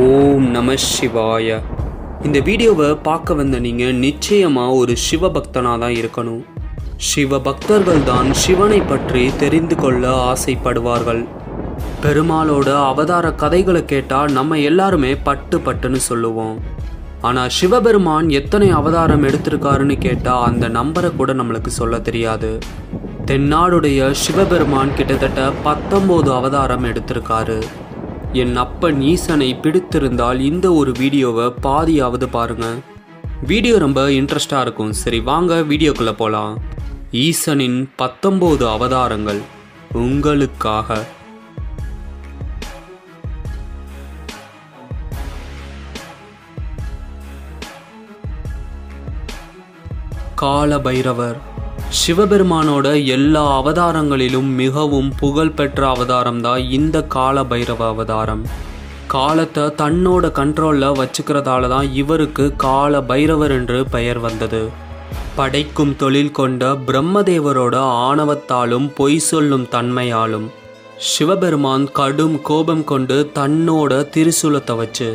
ஓம் நம சிவாய. இந்த வீடியோவை பார்க்க வந்த நீங்கள் நிச்சயமாக ஒரு சிவபக்தனாக தான் இருக்கணும். சிவ பக்தர்கள் தான் சிவனை பற்றி தெரிந்து கொள்ள ஆசைப்படுவார்கள். பெருமாளோட அவதார கதைகளை கேட்டால் நம்ம எல்லாருமே பட்டு பட்டுன்னு சொல்லுவோம். ஆனால் சிவபெருமான் எத்தனை அவதாரம் எடுத்திருக்காருன்னு கேட்டால் அந்த நம்பரை கூட நம்மளுக்கு சொல்ல தெரியாது. தென்னாடுடைய சிவபெருமான் கிட்டத்தட்ட பத்தொம்போது அவதாரம் எடுத்திருக்காரு. என் அப்பன் ஈசனை பிடித்திருந்தால் இந்த ஒரு வீடியோவை பாதியாவது பாருங்க. வீடியோ ரொம்ப இன்ட்ரெஸ்டாக இருக்கும். சரி வாங்க வீடியோக்குள்ளே போகலாம் ஈசனின் பத்தொம்போது அவதாரங்கள் உங்களுக்காக. கால பைரவர் சிவபெருமானோட எல்லா அவதாரங்களிலும் மிகவும் புகழ்பெற்ற அவதாரம் தான் இந்த கால பைரவ அவதாரம். காலத்தை தன்னோட கண்ட்ரோலில் வச்சுக்கிறதால தான் இவருக்கு கால பைரவர் என்று பெயர் வந்தது. படைக்கும் தொழில் கொண்ட பிரம்மதேவரோட ஆணவத்தாலும் பொய் சொல்லும் தன்மையாலும் சிவபெருமான் கடும் கோபம் கொண்டு தன்னோட திருசூலத்தை வச்சு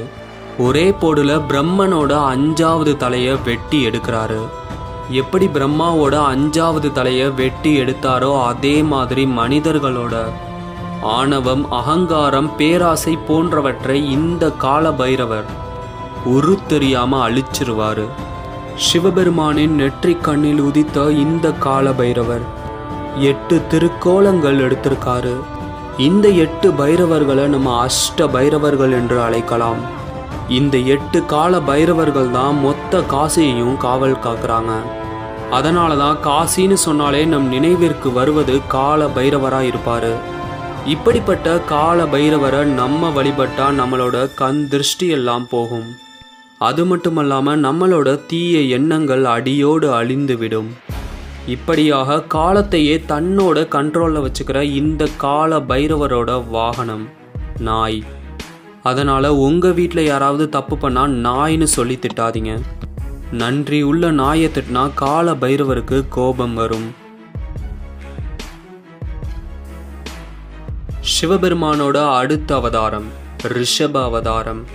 ஒரே போடுல பிரம்மனோட அஞ்சாவது தலையை வெட்டி எடுக்கிறாரு. எப்படி பிரம்மாவோட அஞ்சாவது தலையை வெட்டி எடுத்தாரோ அதே மாதிரி மனிதர்களோட. ஆணவம் அகங்காரம் பேராசை போன்றவற்றை இந்த கால பைரவர் உரு தெரியாம அழிச்சிருவாரு. சிவபெருமானின் நெற்றி கண்ணில் உதித்த இந்த கால பைரவர் எட்டு திருக்கோலங்கள் எடுத்திருக்காரு. இந்த எட்டு பைரவர்களை நம்ம அஷ்ட பைரவர்கள் என்று அழைக்கலாம். இந்த எட்டு கால பைரவர்கள் தான் மொத்த காசியையும் காவல் காக்குறாங்க. அதனால தான் காசின்னு சொன்னாலே நம் நினைவிற்கு வருவது கால பைரவராக இருப்பார் இப்படிப்பட்ட கால பைரவரை நம்ம வழிபட்டால் நம்மளோட கண் திருஷ்டி எல்லாம் போகும். அது மட்டுமல்லாமல் நம்மளோட தீய எண்ணங்கள் அடியோடு அழிந்துவிடும். இப்படியாக காலத்தையே தன்னோட கண்ட்ரோலில் வச்சுக்கிற இந்த கால பைரவரோட வாகனம் நாய். அதனால் உங்கள் வீட்டில் யாராவது தப்பு பண்ணால் நாய்னு சொல்லி திட்டாதீங்க. நன்றி உள்ள நாயை திட்டினா கால பைரவருக்கு கோபம் வரும். சிவபெருமானோட அடுத்த அவதாரம் ரிஷப அவதாரம்.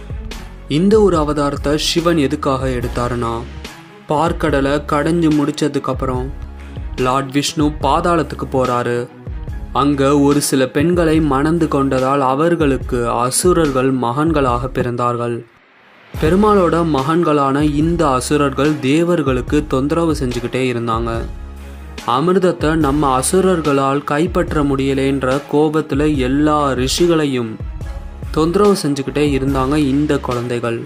இந்த ஒரு அவதாரத்தை சிவன் எதுக்காக எடுத்தாருன்னா பார்க்கடலை கடைஞ்சு முடிச்சதுக்கப்புறம் லார்ட் விஷ்ணு பாதாளத்துக்கு போறாரு. அங்க ஒரு சில பெண்களை மணந்து கொண்டதால் அவர்களுக்கு அசுரர்கள் மகன்களாக பிறந்தார்கள். பெருமாளோட மகன்களான இந்த அசுரர்கள் தேவர்களுக்கு தொந்தரவு செஞ்சுக்கிட்டே இருந்தாங்க. அமிர்தத்தை நம்ம அசுரர்களால் கைப்பற்ற முடியலேன்ற கோபத்தில் எல்லா ரிஷிகளையும் தொந்தரவு செஞ்சுக்கிட்டே இருந்தாங்க இந்த குழந்தைகள்.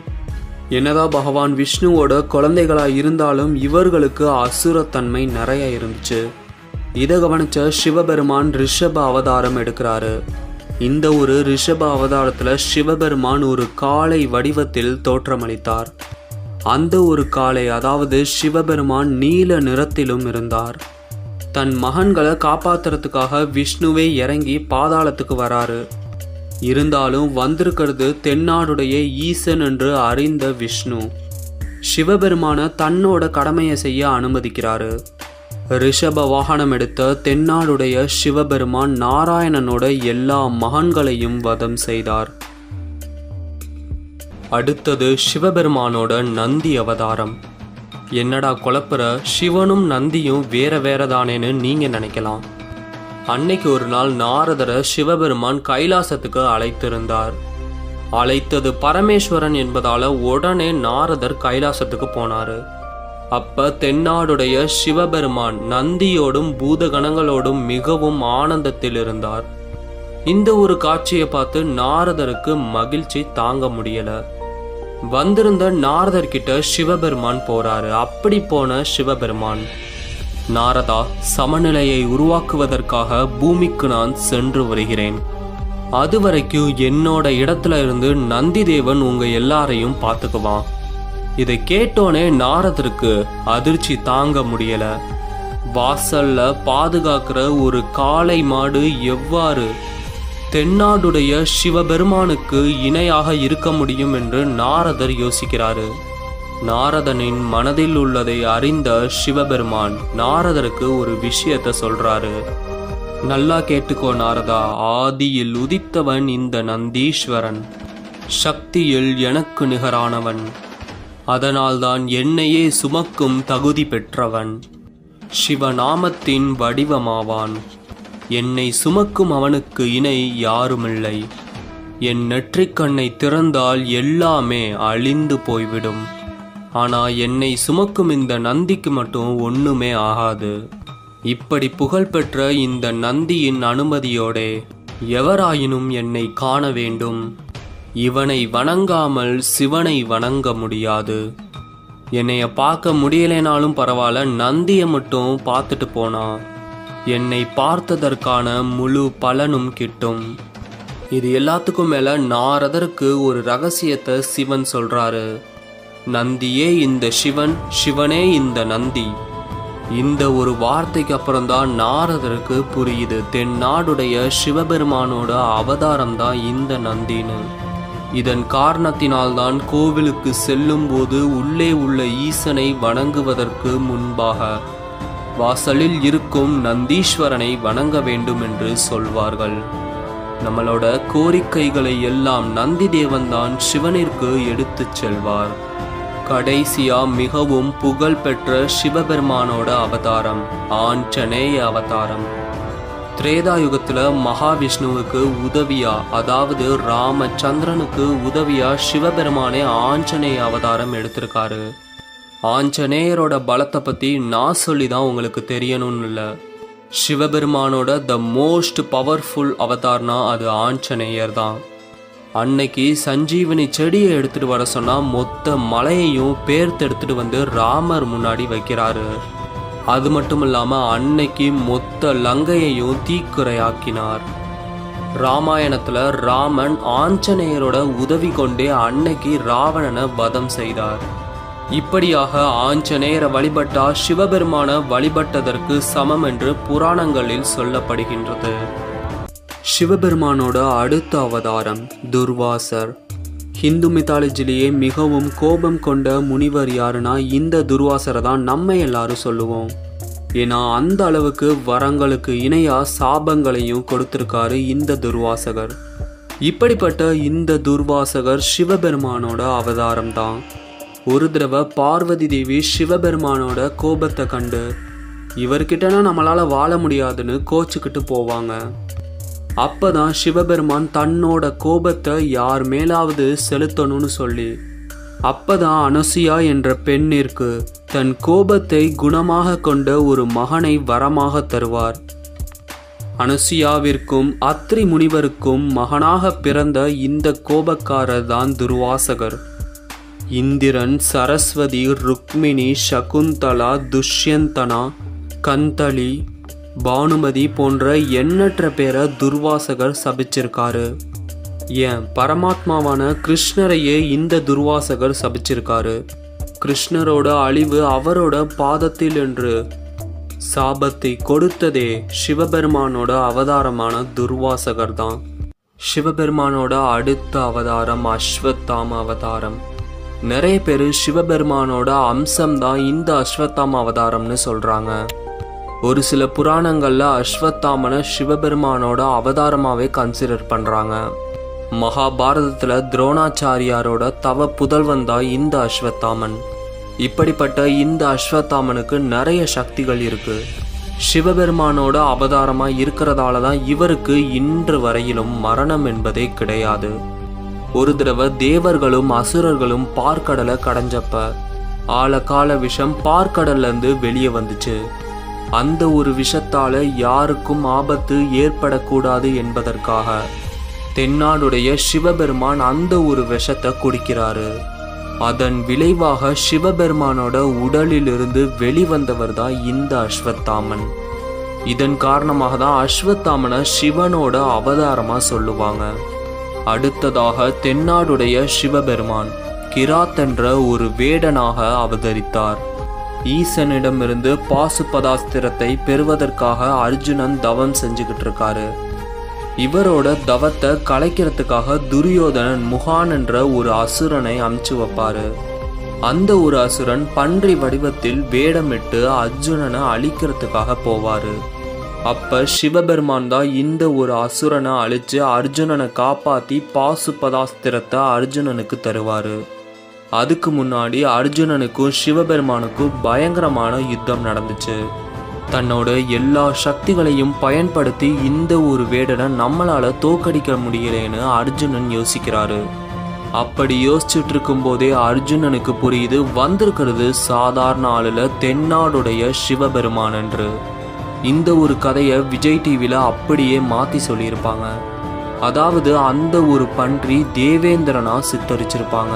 என்னதான் பகவான் விஷ்ணுவோட குழந்தைகளாக இருந்தாலும் இவர்களுக்கு அசுரத்தன்மை நிறைய இருந்துச்சு. இதை கவனிச்ச சிவபெருமான் ரிஷப அவதாரம் எடுக்கிறாரு. இந்த ஒரு ரிஷப அவதாரத்தில் சிவபெருமான் ஒரு காளை வடிவத்தில் தோற்றமளித்தார். அந்த ஒரு காளை அதாவது சிவபெருமான் நீல நிறத்திலும் இருந்தார். தன் மகன்களை காப்பாத்துறதுக்காக விஷ்ணுவே இறங்கி பாதாளத்துக்கு வராரு. இருந்தாலும் வந்திருக்கிறது தென்னாடுடைய ஈசன் என்று அறிந்த விஷ்ணு. சிவபெருமான தன்னோட கடமையை செய்ய அனுமதிக்கிறாரு. ரிஷப வாகனம் எடுத்த தென்னாடுடைய சிவபெருமான் நாராயணனோட எல்லா மகன்களையும் வதம் செய்தார். அடுத்தது சிவபெருமானோட நந்தி அவதாரம். என்னடா குழப்புற? சிவனும் நந்தியும் வேற வேற தானேன்னு நீங்க நினைக்கலாம். அன்னைக்கு ஒரு நாள் நாரதரை சிவபெருமான் கைலாசத்துக்கு அழைத்திருந்தார். அழைத்தது பரமேஸ்வரன் என்பதால உடனே நாரதர் கைலாசத்துக்கு போனாரு. அப்ப தென்னாடுடைய சிவபெருமான் நந்தியோடும் பூதகணங்களோடும் மிகவும் ஆனந்தத்தில் இருந்தார் இந்த ஒரு காட்சியை பார்த்து நாரதருக்கு மகிழ்ச்சி தாங்க முடியல. வந்திருந்த நாரதர்கிட்ட சிவபெருமான் போறாரு. அப்படி போன சிவபெருமான் நாரதா சமநிலையை உருவாக்குவதற்காக பூமிக்கு நான் சென்று வருகிறேன். அது வரைக்கும் என்னோட இடத்துல இருந்து நந்தி தேவன் உங்க எல்லாரையும் பார்த்துக்குவான். இதை கேட்டோனே நாரதருக்கு அதிர்ச்சி தாங்க முடியல. வாசல்ல பாதுகாக்கிற ஒரு காளை மாடு எவ்வாறு தென்னாடுடைய சிவபெருமானுக்கு இணையாக இருக்க முடியும் என்று நாரதர் யோசிக்கிறாரு. நாரதனின் மனதில் உள்ளதை அறிந்த சிவபெருமான் நாரதருக்கு ஒரு விஷயத்த சொல்றாரு. நல்லா கேட்டுக்கோ நாரதா ஆதியில் உதித்தவன் இந்த நந்தீஸ்வரன். சக்தியில் எனக்கு நிகரானவன். அதனால்தான் என்னையே சுமக்கும் தகுதி பெற்றவன். சிவநாமத்தின் வடிவமாவான். என்னை சுமக்கும் அவனுக்கு இணை யாருமில்லை. என் நெற்றிக்கண்ணை திறந்தால் எல்லாமே அழிந்து போய்விடும். ஆனால் என்னை சுமக்கும் இந்த நந்திக்கு மட்டும் ஒண்ணுமே ஆகாது. இப்படி புகழ்பெற்ற இந்த நந்தியின் அனுமதியோடே எவராயினும் என்னை காண வேண்டும். இவனை வணங்காமல் சிவனை வணங்க முடியாது. என்னைய பார்க்க முடியலைனாலும் பரவாயில்ல நந்தியை மட்டும் பார்த்துட்டு போனா. என்னை பார்த்ததற்கான முழு பலனும் கிட்டும். இது எல்லாத்துக்கும் மேல நாரதருக்கு ஒரு ரகசியத்தை சிவன் சொல்றாரு. நந்தியே இந்த சிவன் சிவனே இந்த நந்தி. இந்த ஒரு வார்த்தைக்கு அப்புறம்தான் நாரதருக்கு புரியுது. தென்னாடுடைய சிவபெருமானோட அவதாரம் தான் இந்த நந்தின்னு. இதன் காரணத்தினால்தான் கோவிலுக்கு செல்லும் போது உள்ளே உள்ள ஈசனை வணங்குவதற்கு முன்பாக வாசலில் இருக்கும் நந்தீஸ்வரனை வணங்க வேண்டும் என்று சொல்வார்கள். நம்மளோட கோரிக்கைகளை எல்லாம் நந்தி தேவன்தான் சிவனிற்கு எடுத்துச் செல்வார். கடைசியா மிகவும் புகழ்பெற்ற சிவபெருமானோட அவதாரம் ஆஞ்சநேய அவதாரம். திரேதாயுகத்தில் மகாவிஷ்ணுவுக்கு உதவியா அதாவது ராமச்சந்திரனுக்கு உதவியா சிவபெருமானே ஆஞ்சநேய அவதாரம் எடுத்திருக்காரு. ஆஞ்சநேயரோட பலத்தை பற்றி நான் சொல்லி தான் உங்களுக்கு தெரியணும்னு இல்லை. சிவபெருமானோட த மோஸ்ட் பவர்ஃபுல் அவதார்னா அது ஆஞ்சநேயர் தான் அன்னைக்கு சஞ்சீவனி செடியை எடுத்துகிட்டு வர சொன்னால் மொத்த மலையையும் பேர்த்து எடுத்துகிட்டு வந்து ராமர் முன்னாடி வைக்கிறாரு. அது மட்டும் இல்லாம அன்னைக்கு மொத்த லங்கையையும் தீக்குறையாக்கினார். ராமாயணத்துல ராமன் ஆஞ்சநேயரோட உதவி கொண்டே அன்னைக்கு ராவணனை வதம் செய்தார். இப்படியாக ஆஞ்சநேயரை வழிபட்டா சிவபெருமான வழிபட்டதற்கு சமம் என்று புராணங்களில் சொல்லப்படுகின்றது. சிவபெருமானோட அடுத்த அவதாரம் துர்வாசர். ஹிந்து மித்தாலஜிலேயே மிகவும் கோபம் கொண்ட முனிவர் யாருன்னா இந்த துர்வாசரை தான் நம்ம எல்லாரும் சொல்லுவோம். ஏன்னா அந்த அளவுக்கு வரங்களுக்கு இணையா சாபங்களையும் கொடுத்துருக்காரு இந்த துர்வாசகர். இப்படிப்பட்ட இந்த துர்வாசகர் சிவபெருமானோட அவதாரம் தான். ஒரு தடவை பார்வதி தேவி சிவபெருமானோட கோபத்தை கண்டு இவர்கிட்டனா நம்மளால் வாழ முடியாதுன்னு கோச்சுக்கிட்டு போவாங்க. அப்பதான் சிவபெருமான் தன்னோட கோபத்தை யார் மேலாவது செலுத்தணும்னு சொல்லி அப்பதான் அனசுயா என்ற பெண்ணிற்கு தன் கோபத்தை குணமாக கொண்ட ஒரு மகனை வரமாக தருவார். அனசுயாவிற்கும் அத்ரி முனிவருக்கும் மகனாக பிறந்த இந்த கோபக்காரர் தான் துர்வாசகர். இந்திரன் சரஸ்வதி ருக்மிணி சகுந்தலா துஷ்யந்தனா கந்தளி பானுமதி போன்ற எண்ணற்ற பேரை துர்வாசகர் சபிச்சிருக்காரு. ஏன்? பரமாத்மாவான கிருஷ்ணரையே இந்த துர்வாசகர் சபிச்சிருக்காரு. கிருஷ்ணரோட அழிவு அவரோட பாதத்தில் என்று. சாபத்தை கொடுத்ததே சிவபெருமானோட அவதாரமான துர்வாசகர் தான் சிவபெருமானோட அடுத்த அவதாரம் அஸ்வத்தாம அவதாரம். நிறைய பேர் சிவபெருமானோட அம்சம் தான் இந்த அஸ்வத்தாம அவதாரம்னு சொல்றாங்க. ஒரு சில புராணங்களில் அஸ்வத்தாமனை சிவபெருமானோட அவதாரமாகவே கன்சிடர் பண்ணுறாங்க மகாபாரதத்தில் துரோணாச்சாரியாரோட தவ புதல்வன் தான் இந்த அஸ்வத்தாமன். இப்படிப்பட்ட இந்த அஸ்வத்தாமனுக்கு நிறைய சக்திகள் இருக்கு. சிவபெருமானோட அவதாரமாக இருக்கிறதால தான் இவருக்கு இன்று வரையிலும் மரணம் என்பதே கிடையாது. ஒரு தடவை தேவர்களும் அசுரர்களும் பார்க்கடலை கடைஞ்சப்ப ஆழகால விஷம் பார்க்கடல்லேருந்து வெளியே வந்துச்சு. அந்த ஒரு விஷத்தால யாருக்கும் ஆபத்து ஏற்படக்கூடாது என்பதற்காக தென்னாடுடைய சிவபெருமான் அந்த ஒரு விஷத்தை குடிக்கிறாரு. அதன் விளைவாக சிவபெருமானோட உடலிலிருந்து வெளிவந்தவர் தான் இந்த அஸ்வத்தாமன். இதன் காரணமாக தான் அஸ்வத்தாமனை சிவனோட அவதாரமா சொல்லுவாங்க. அடுத்ததாக தென்னாடுடைய சிவபெருமான் கிராத் என்ற ஒரு வேடனாக அவதரித்தார். ஈசனிடமிருந்து பாசுபதாஸ்திரத்தை பெறுவதற்காக அர்ஜுனன் தவம் செஞ்சுக்கிட்டு இருக்காரு இவரோட தவத்தை கலைக்கிறதுக்காக துரியோதனன் முகான் என்ற ஒரு அசுரனை அமுச்சு வைப்பாரு. அந்த ஒரு அசுரன் பன்றி வடிவத்தில் வேடமிட்டு அர்ஜுனனை அழிக்கிறதுக்காக போவாரு. அப்ப சிவபெருமான் தான் இந்த ஒரு அசுரனை அழிச்சு அர்ஜுனனை காப்பாத்தி பாசுபதாஸ்திரத்தை அர்ஜுனனுக்கு தருவாரு. அதுக்கு முன்னாடி அர்ஜுனனுக்கும் சிவபெருமானுக்கும் பயங்கரமான யுத்தம் நடந்துச்சு. தன்னோட எல்லா சக்திகளையும் பயன்படுத்தி இந்த ஒரு வேடனை நம்மளால தோக்கடிக்க முடியலன்னு அர்ஜுனன் யோசிக்கிறாரு. அப்படி யோசிச்சுட்டு இருக்கும்போதே அர்ஜுனனுக்கு புரியுது வந்திருக்கிறது சாதாரண ஆளுல தென்னாடுடைய சிவபெருமான் என்று இந்த ஒரு கதையை விஜய் டிவியில் அப்படியே மாற்றி சொல்லியிருப்பாங்க. அதாவது அந்த ஒரு பன்றி தேவேந்திரனா சித்தரிச்சிருப்பாங்க.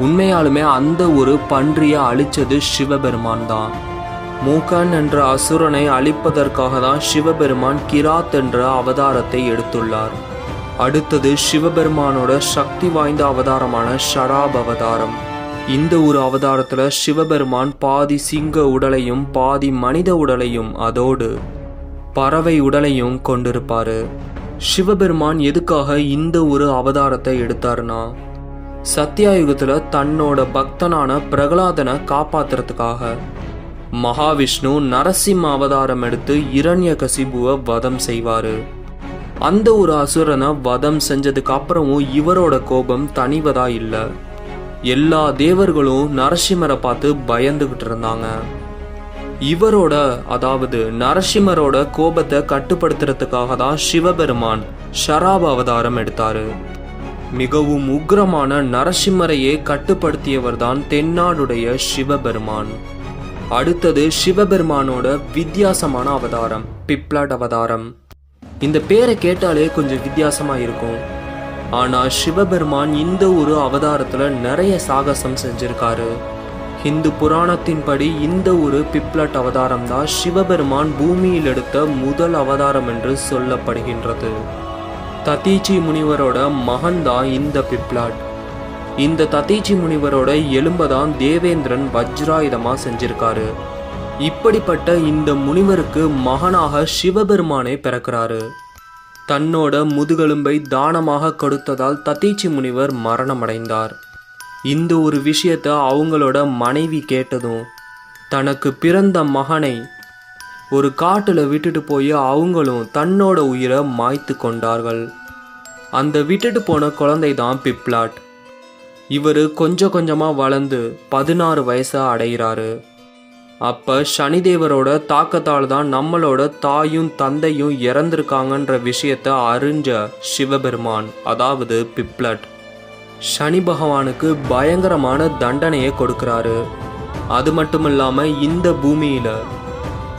உண்மையாலுமே அந்த ஒரு பன்றியை அழிச்சது சிவபெருமான் தான். மூக்கன் என்ற அசுரனை அழிப்பதற்காக தான் சிவபெருமான் கிராத் என்ற அவதாரத்தை எடுத்துள்ளார். அடுத்தது சிவபெருமானோட சக்தி வாய்ந்த அவதாரமான ஷராப் அவதாரம். இந்த ஒரு அவதாரத்தில் சிவபெருமான் பாதி சிங்க உடலையும் பாதி மனித உடலையும் அதோடு பறவை உடலையும் கொண்டிருப்பாரு. சிவபெருமான் எதுக்காக இந்த ஒரு அவதாரத்தை எடுத்தாருன்னா சத்தியாயுகத்தில் தன்னோட பக்தனான பிரகலாதனை காப்பாத்துறதுக்காக மகாவிஷ்ணு நரசிம்ம அவதாரம் எடுத்து இரண்ய கசிபுவை வதம் செய்வார். அந்த ஒரு அசுரனை வதம் செஞ்சதுக்கு அப்புறமும் இவரோட கோபம் தனிவதா இல்லை. எல்லா தேவர்களும் நரசிம்மரை பார்த்து பயந்துகிட்டு இருந்தாங்க. இவரோட அதாவது நரசிம்மரோட கோபத்தை கட்டுப்படுத்துறதுக்காக தான் சிவபெருமான் ஷராப் அவதாரம் எடுத்தாரு. மிகவும் உக்ரமான நரசிம்மரையே கட்டுப்படுத்தியவர் தான் தென்னாடுடைய சிவபெருமான். அடுத்தது சிவபெருமானோட வித்தியாசமான அவதாரம் பிப்ளாட் அவதாரம். இந்த பேரை கேட்டாலே கொஞ்சம் வித்தியாசமா இருக்கும். ஆனா சிவபெருமான் இந்த ஒரு அவதாரத்துல நிறைய சாகசம் செஞ்சிருக்காரு. ஹிந்து புராணத்தின்படி இந்த ஒரு பிப்ளட் அவதாரம் தான் சிவபெருமான் பூமியில் எடுத்த முதல் அவதாரம் என்று சொல்லப்படுகின்றது. ததீச்சி முனிவரோட மகன் தான் இந்த பிப்லாட். இந்த ததீச்சி முனிவரோட எலும்பதான் தேவேந்திரன் வஜ்ராயுதமாக செஞ்சிருக்காரு. இப்படிப்பட்ட இந்த முனிவருக்கு மகனாக சிவபெருமானை பிறக்கிறாரு. தன்னோட முதுகெலும்பை தானமாக கொடுத்ததால் ததீச்சி முனிவர் மரணமடைந்தார். இந்த ஒரு விஷயத்தை அவங்களோட மனைவி கேட்டதும் தனக்கு பிறந்த மகனை ஒரு காட்டில் விட்டுட்டு போய் அவங்களும் தன்னோட உயிரை மாய்த்து கொண்டார்கள். அந்த விட்டுட்டு போன குழந்தை தான் பிப்ளாட் இவர் கொஞ்சம் கொஞ்சமாக வளர்ந்து பதினாறு வயசாக அடைகிறாரு. அப்போ சனிதேவரோட தாக்கத்தால் தான் நம்மளோட தாயும் தந்தையும் இறந்திருக்காங்கன்ற விஷயத்த அறிஞ்ச சிவபெருமான் அதாவது பிப்ளட் சனி பகவானுக்கு பயங்கரமான தண்டனையை கொடுக்குறாரு. அது மட்டும் இல்லாமல் இந்த பூமியில்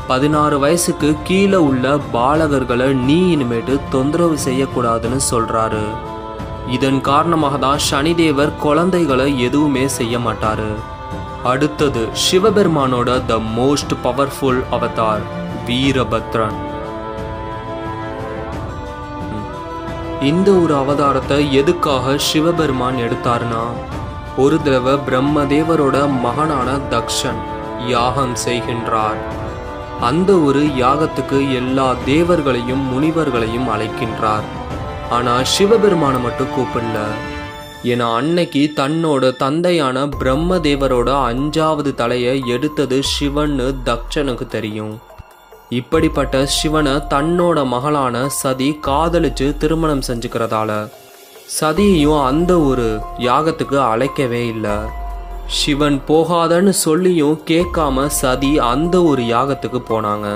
பதினாறு வயசுக்கு கீழே உள்ள பாலகர்களை நீ இனிமேட்டு தொந்தரவு செய்யக்கூடாதுன்னு சொல்றாரு. இதன் காரணமாக தான் சனிதேவர் குழந்தைகளை எதுவுமே செய்ய மாட்டாரு. அடுத்தது சிவபெருமானோட the most powerful avatar Veerabhadran. இந்த ஒரு அவதாரத்தை எதுக்காக சிவபெருமான் எடுத்தாருன்னா ஒரு தடவை பிரம்மதேவரோட மகனான தக்ஷன் யாகம் செய்கின்றார். அந்த ஒரு யாகத்துக்கு எல்லா தேவர்களையும் முனிவர்களையும் அழைக்கின்றார். ஆனால் சிவபெருமானை மட்டும் கூப்பிடல. ஏன்னா அன்னைக்கு தன்னோட தந்தையான பிரம்மதேவரோட அஞ்சாவது தலையை எடுத்தது சிவன்னு தக்ஷனுக்கு தெரியும். இப்படிப்பட்ட சிவனை தன்னோட மகளான சதி காதலிச்சு திருமணம் செஞ்சுக்கிறதால சதியையும் அந்த ஒரு யாகத்துக்கு அழைக்கவே இல்லை. சிவன் போகாதன்னு சொல்லியும் கேட்காம சதி அந்த ஒரு யாகத்துக்கு போனாங்க.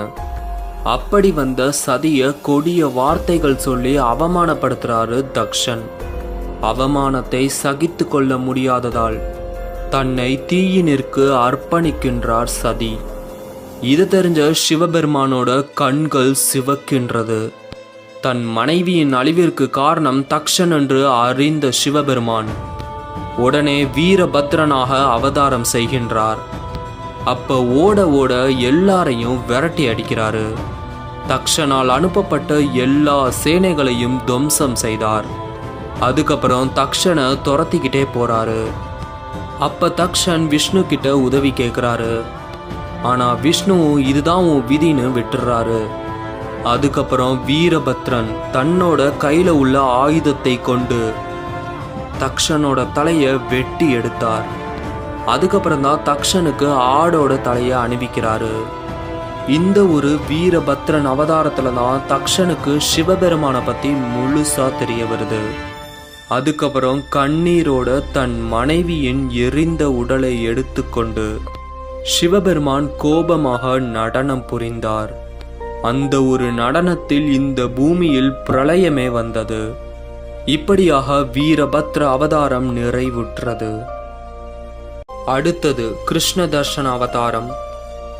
அப்படி வந்த சதிய கொடிய வார்த்தைகள் சொல்லி அவமானப்படுத்துறாரு தக்ஷன். அவமானத்தை சகித்து கொள்ள முடியாததால் தன்னை தீயினிற்கு அர்ப்பணிக்கின்றார் சதி. இது தெரிஞ்ச சிவபெருமானோட கண்கள் சிவக்கின்றது. தன் மனைவியின் அழிவிற்கு காரணம் தக்ஷன் என்று அறிந்த சிவபெருமான். உடனே வீரபத்ரனாக அவதாரம் செய்கின்றார். அப்ப ஓட ஓட எல்லாரையும் விரட்டி அடிக்கிறாரு. தக்ஷனால் அனுப்பப்பட்ட எல்லா சேனைகளையும் துவம்சம் செய்தார். அதுக்கப்புறம் தக்ஷனை துரத்திக்கிட்டே போறாரு. அப்ப தக்ஷன் விஷ்ணு கிட்ட உதவி கேட்குறாரு ஆனா விஷ்ணு இதுதான் உன் விதின்னு விட்டுறாரு. அதுக்கப்புறம் வீரபத்ரன் தன்னோட கையில உள்ள ஆயுதத்தை கொண்டு தக்ஷனோட தலையை வெட்டி எடுத்தார். அதுக்கப்புறம் தான் தக்ஷனுக்கு ஆடோட தலையை அணிவிக்கிறாரு. இந்த ஒரு வீரபத்ரன் அவதாரத்தில் தான் தக்ஷனுக்கு சிவபெருமானை பற்றி முழுசாக தெரிய வருது. அதுக்கப்புறம் கண்ணீரோட தன் மனைவியின் எரிந்த உடலை எடுத்துக்கொண்டு சிவபெருமான் கோபமாக நடனம் புரிந்தார். அந்த ஒரு நடனத்தில் இந்த பூமியில் பிரளயமே வந்தது. இப்படியாக வீரபத்ர அவதாரம் நிறைவுற்றது. அடுத்தது கிருஷ்ண தர்ஷன அவதாரம்.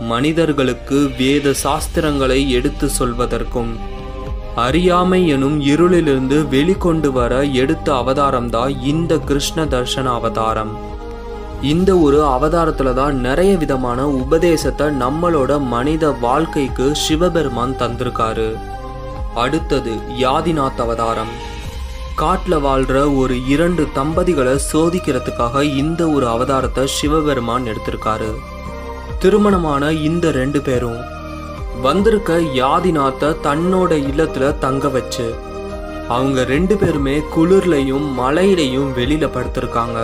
மனிதர்களுக்கு வேத சாஸ்திரங்களை எடுத்து சொல்வதற்கும் அறியாமை எனும் இருளிலிருந்து வெளிக்கொண்டு வர எடுத்த அவதாரம்தான் இந்த கிருஷ்ண தர்ஷன அவதாரம். இந்த ஒரு அவதாரத்துல தான் நிறைய விதமான உபதேசத்தை நம்மளோட மனித வாழ்க்கைக்கு சிவபெருமான் தந்திருக்காரு. அடுத்தது யாதிநாத் அவதாரம். காட்டில் வாழ்கிற ஒரு இரண்டு தம்பதிகளை சோதிக்கிறதுக்காக இந்த ஒரு அவதாரத்தை சிவபெருமான் எடுத்திருக்காரு. திருமணமான இந்த ரெண்டு பேரும் வந்திருக்க யாதிநாத்தை தன்னோட இல்லத்துல தங்க வச்சு அவங்க ரெண்டு பேருமே குளிர்லையும் மழையிலையும் வெளியில படுத்திருக்காங்க.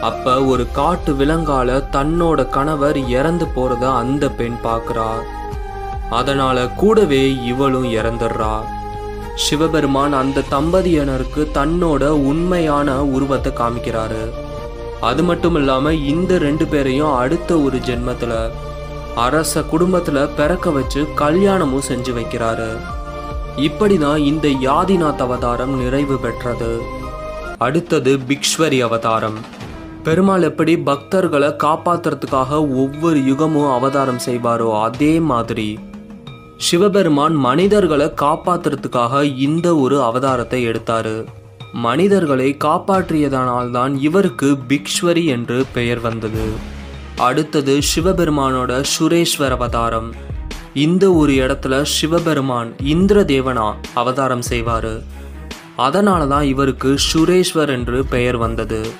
அப்ப ஒரு காட்டு விலங்கால தன்னோட கணவர் இறந்து போறத அந்த பெண் பார்க்குறா அதனால கூடவே இவளும் இறந்துடுறா. சிவபெருமான் அந்த தம்பதியினருக்கு தன்னோட உண்மையான உருவத்தை காமிக்கிறாரு. அது மட்டும் இல்லாம இந்த ரெண்டு பேரையும் அடுத்த ஒரு ஜென்மத்துல அரச குடும்பத்துல பிறக்க வச்சு கல்யாணமும் செஞ்சு வைக்கிறாரு. இப்படிதான் இந்த யாதிநாத் அவதாரம் நிறைவு பெற்றது. அடுத்தது பிக்ஷ்வரி அவதாரம். பெருமாள் எப்படி பக்தர்களை காப்பாத்துறதுக்காக ஒவ்வொரு யுகமும் அவதாரம் செய்வாரோ அதே மாதிரி. சிவபெருமான் மனிதர்களை காப்பாத்துறதுக்காக இந்த ஒரு அவதாரத்தை எடுத்தாரு. மனிதர்களை காப்பாற்றியதனால்தான் இவருக்கு பிக்ஷ்வரி என்று பெயர் வந்தது. அடுத்தது சிவபெருமானோட சுரேஸ்வர் அவதாரம். இந்த ஒரு இடத்துல சிவபெருமான் இந்திரதேவனா அவதாரம் செய்வார். அதனால தான் இவருக்கு சுரேஸ்வர் என்று பெயர் வந்தது.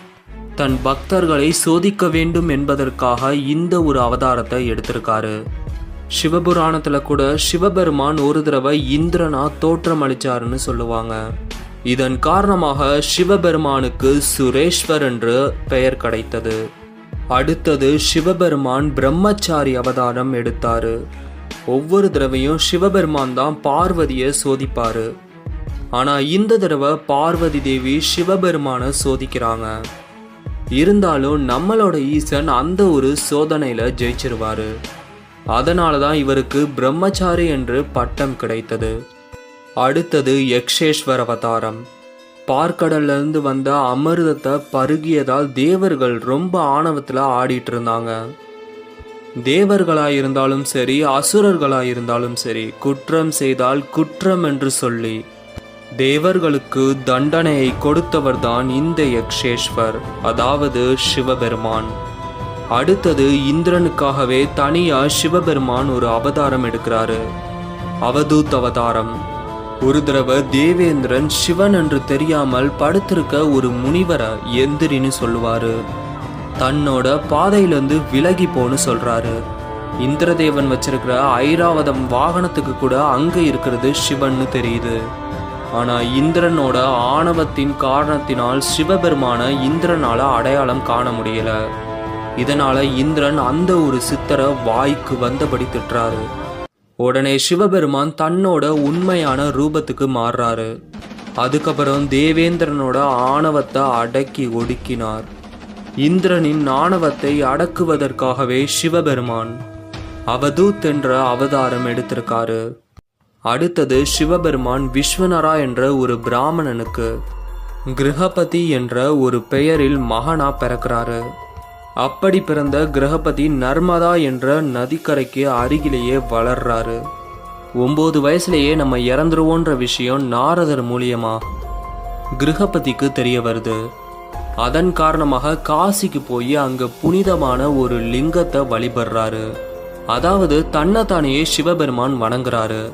தன் பக்தர்களை சோதிக்க வேண்டும் என்பதற்காக இந்த ஒரு அவதாரத்தை எடுத்திருக்காரு. சிவபுராணத்துல கூட சிவபெருமான் ஒரு தடவை இந்திரனா தோற்றம் அளிச்சாருன்னு சொல்லுவாங்க. இதன் காரணமாக சிவபெருமானுக்கு சுரேஸ்வர் என்று பெயர் கிடைத்தது. அடுத்தது சிவபெருமான் பிரம்மச்சாரி அவதாரம் எடுத்தாரு. ஒவ்வொரு தடவையும் சிவபெருமான் தான் பார்வதியை சோதிப்பாரு. ஆனா இந்த தடவை பார்வதி தேவி சிவபெருமானை சோதிக்கிறாங்க. இருந்தாலும் நம்மளோட ஈசன் அந்த ஒரு சோதனையில ஜெயிச்சிருவாரு. அதனால தான் இவருக்கு பிரம்மச்சாரி என்று பட்டம் கிடைத்தது. அடுத்தது யக்ஷேஸ்வர அவதாரம். பார்க்கடல்லிருந்து வந்த அமிர்தத்தை பருகியதால் தேவர்கள் ரொம்ப ஆணவத்தில் ஆடிட்டு இருந்தாங்க. தேவர்களாக இருந்தாலும் சரி அசுரர்களாக இருந்தாலும் சரி குற்றம் செய்தால் குற்றம் என்று சொல்லி தேவர்களுக்கு தண்டனையை கொடுத்தவர்தான் இந்த யக்ஷேஸ்வர் அதாவது சிவபெருமான். அடுத்தது இந்திரனுக்காகவே தனியா சிவபெருமான் ஒரு அவதாரம் எடுக்கிறாரு. அவதூத் அவதாரம். ஒரு தடவை தேவேந்திரன் சிவன் என்று தெரியாமல் படுத்திருக்க ஒரு முனிவரை எந்திரின்னு சொல்லுவாரு. தன்னோட பாதையிலிருந்து விலகி போன்னு சொல்றாரு. இந்திரதேவன் வச்சிருக்கிற ஐராவதம் வாகனத்துக்கு கூட அங்கே இருக்கிறது சிவன்னு தெரியுது. ஆனா இந்திரனோட ஆணவத்தின் காரணத்தினால் சிவபெருமான இந்திரனால அடையாளம் காண முடியல. இதனால இந்திரன் அந்த ஒரு சித்தரை வாய்க்கு வந்தபடி திட்டுறாரு. உடனே சிவபெருமான் தன்னோட உண்மையான ரூபத்துக்கு மாறுறாரு. அதுக்கப்புறம் தேவேந்திரனோட ஆணவத்தை அடக்கி ஒடுக்கினார். இந்திரனின் ஆணவத்தை அடக்குவதற்காகவே சிவபெருமான் அவதூத் என்ற அவதாரம் எடுத்திருக்காரு. அடுத்தது சிவபெருமான் விஸ்வனரா என்ற ஒரு பிராமணனுக்கு கிரகபதி என்ற ஒரு பெயரில் மகனா பிறக்கிறாரு. அப்படி பிறந்த கிரகபதி நர்மதா என்ற நதிக்கரைக்கு அருகிலேயே வளர்றாரு. ஒம்பது வயசுலேயே நம்ம இறந்துருவோன்ற விஷயம் நாரதர் மூலியமா கிரகபதிக்கு தெரிய வருது. அதன் காரணமாக காசிக்கு போய் அங்க புனிதமான ஒரு லிங்கத்தை வழிபடுறாரு. அதாவது தன்னைத்தானையே சிவபெருமான் வணங்குறாரு.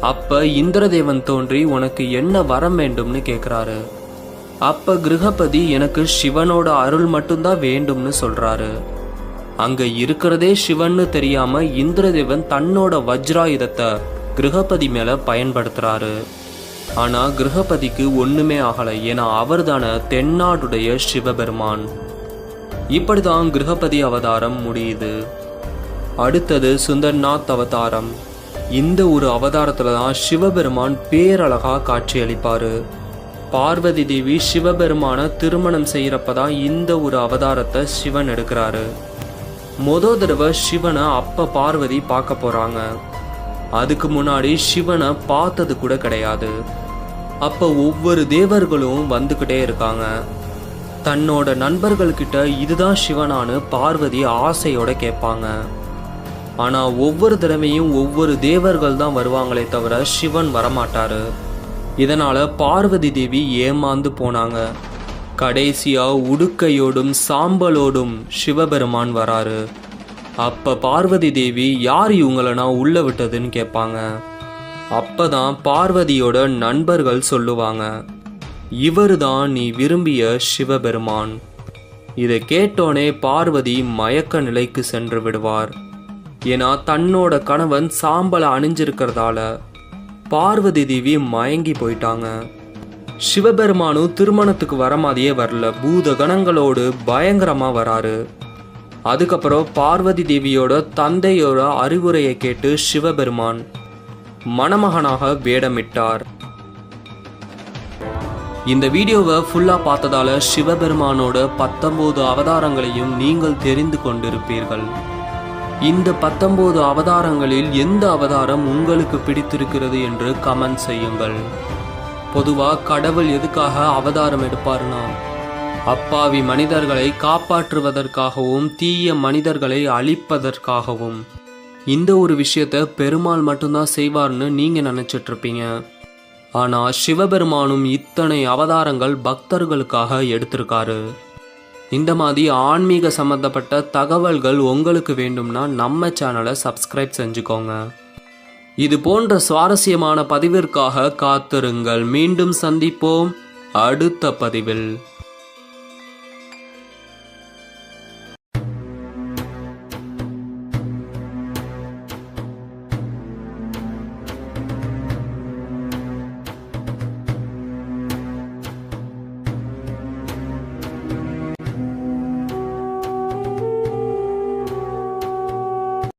அப்ப இந்திரதேவன் தோன்றி உனக்கு என்ன வரம் வேண்டும்னு கேக்குறாரு. அப்ப கிரகபதி எனக்கு சிவனோட அருள் மட்டும்தான் வேண்டும்னு சொல்றாரு. அங்க இருக்கிறதே சிவன்னு தெரியாம இந்திரதேவன் தன்னோட வஜ்ராயுதத்தை கிரகபதி மேல பயன்படுத்துறாரு. ஆனா கிரகபதிக்கு ஒண்ணுமே ஆகல ஏன்னா அவர்தான தென்னாடுடைய சிவபெருமான். இப்படிதான் கிரகபதி அவதாரம் முடியுது. அடுத்தது சுந்தர்நாத் அவதாரம். இந்த ஒரு அவதாரத்துல தான் சிவபெருமான் பேரழகா காட்சியளிப்பாரு. பார்வதி தேவி சிவபெருமான திருமணம் செய்கிறப்ப தான் இந்த ஒரு அவதாரத்தை சிவன் எடுக்கிறாரு. மொத தடவை சிவனை அப்ப பார்வதி பார்க்க போறாங்க. அதுக்கு முன்னாடி சிவனை பார்த்தது கூட கிடையாது. அப்ப ஒவ்வொரு தேவர்களும் வந்துக்கிட்டே இருக்காங்க. தன்னோட நண்பர்கள்கிட்ட இதுதான் சிவனான்னு பார்வதி ஆசையோட கேட்பாங்க. ஆனா ஒவ்வொரு தடவையும் ஒவ்வொரு தேவர்கள் தான் வருவாங்களே தவிர சிவன் வரமாட்டாரு. இதனால் பார்வதி தேவி ஏமாந்து போனாங்க. கடைசியாக உடுக்கையோடும் சாம்பலோடும் சிவபெருமான் வராரு. அப்போ பார்வதி தேவி யார் இவங்களை நான் உள்ளே விட்டதுன்னு கேட்பாங்க. அப்போ தான் பார்வதியோட நண்பர்கள் சொல்லுவாங்க இவருதான் நீ விரும்பிய சிவபெருமான். இதை கேட்டோனே பார்வதி மயக்க நிலைக்கு சென்று விடுவார். ஏன்னா தன்னோட கணவன் சாம்பலை அணிஞ்சிருக்கிறதால பார்வதி தேவி மயங்கி போயிட்டாங்க. சிவபெருமானும் திருமணத்துக்கு வர மாதிரியே வரல. பூத கணங்களோடு பயங்கரமா வராரு. அதுக்கப்புறம் பார்வதி தேவியோட தந்தையோட அறிவுரையை கேட்டு சிவபெருமான் மணமகனாக வேடமிட்டார். இந்த வீடியோவை ஃபுல்லாக பார்த்ததால சிவபெருமானோட பத்தொம்போது அவதாரங்களையும் நீங்கள் தெரிந்து கொண்டிருப்பீர்கள். இந்த பத்தொன்பது அவதாரங்களில் எந்த அவதாரம் உங்களுக்கு பிடித்திருக்கிறது என்று கமெண்ட் செய்யுங்கள். பொதுவாக கடவுள் எதுக்காக அவதாரம் எடுப்பாருன்னா அப்பாவி மனிதர்களை காப்பாற்றுவதற்காகவும் தீய மனிதர்களை அழிப்பதற்காகவும். இந்த ஒரு விஷயத்த பெருமாள் மட்டும்தான் செய்வார்னு நீங்கள் நினச்சிட்டு இருப்பீங்க ஆனால் சிவபெருமானும் இத்தனை அவதாரங்கள் பக்தர்களுக்காக எடுத்திருக்காரு. இந்த மாதிரி ஆன்மீக சம்பந்தப்பட்ட தகவல்கள் உங்களுக்கு வேண்டும்னா நம்ம சேனலை சப்ஸ்கிரைப் செஞ்சுக்கோங்க. இது போன்ற சுவாரஸ்யமான பதிவிற்காக காத்திருங்கள். மீண்டும் சந்திப்போம். அடுத்த பதிவில்.